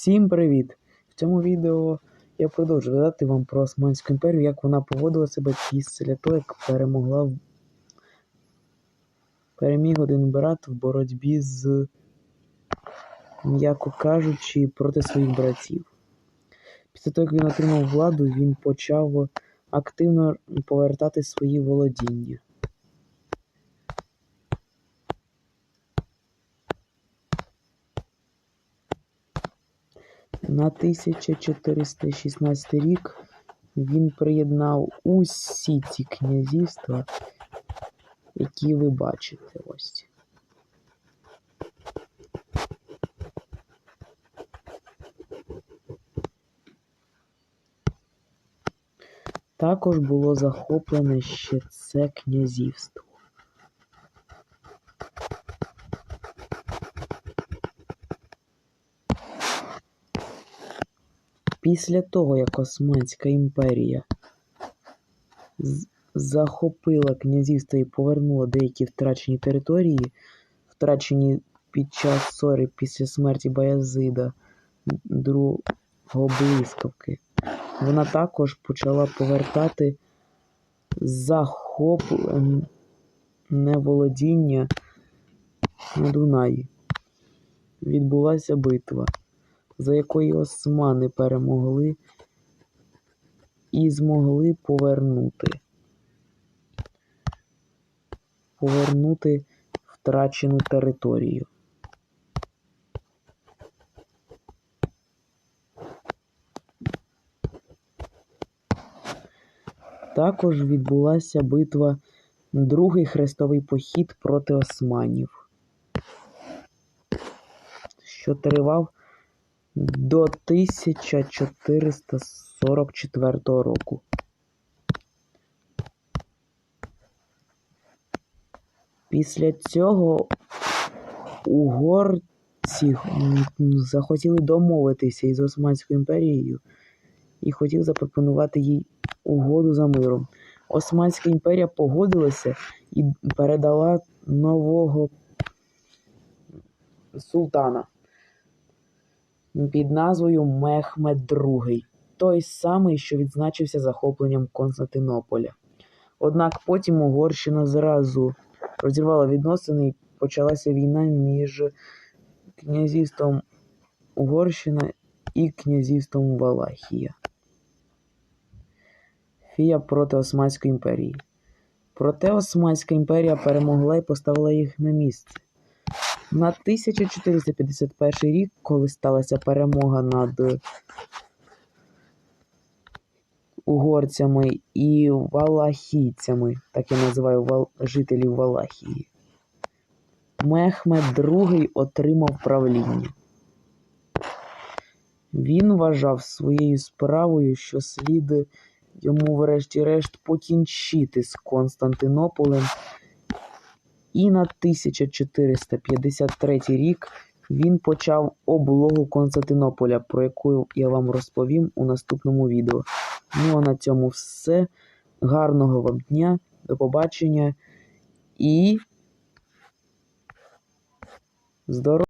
Всім привіт! В цьому відео я продовжу розповідати вам про Османську імперію, як вона поводила себе після того, як перемогла переміг один брат в боротьбі з, м'яко кажучи, проти своїх братів. Після того, як він отримав владу, він почав активно повертати свої володіння. На 1416 рік він приєднав усі ці князівства, які ви бачите ось. Також було захоплене ще це князівство. Після того, як Османська імперія захопила князівство і повернула деякі втрачені території, втрачені під час ссори після смерті Баязида другого блискавки, вона також почала повертати захоплене володіння на Дунаї. Відбулася битва за якої османи перемогли і змогли повернути. Повернути втрачену територію. Також відбулася битва Другий хрестовий похід проти османів, що тривав до 1444 року. Після цього угорці захотіли домовитися із Османською імперією і хотів запропонувати їй угоду за миром. Османська імперія погодилася і передала нового султана під назвою Мехмед II, той самий, що відзначився захопленням Константинополя. Однак потім Угорщина зразу розірвала відносини і почалася війна між князівством Угорщина і князівством Валахія. Фія проти Османської імперії. Проте Османська імперія перемогла і поставила їх на місце. На 1451 рік, коли сталася перемога над угорцями і валахійцями, так я називаю вал... жителів Валахії, Мехмед II отримав правління. Він вважав своєю справою, що слід йому врешті-решт покінчити з Константинополем і на 1453 рік він почав облогу Константинополя, про яку я вам розповім у наступному відео. Ну а на цьому все. Гарного вам дня, до побачення і здорово!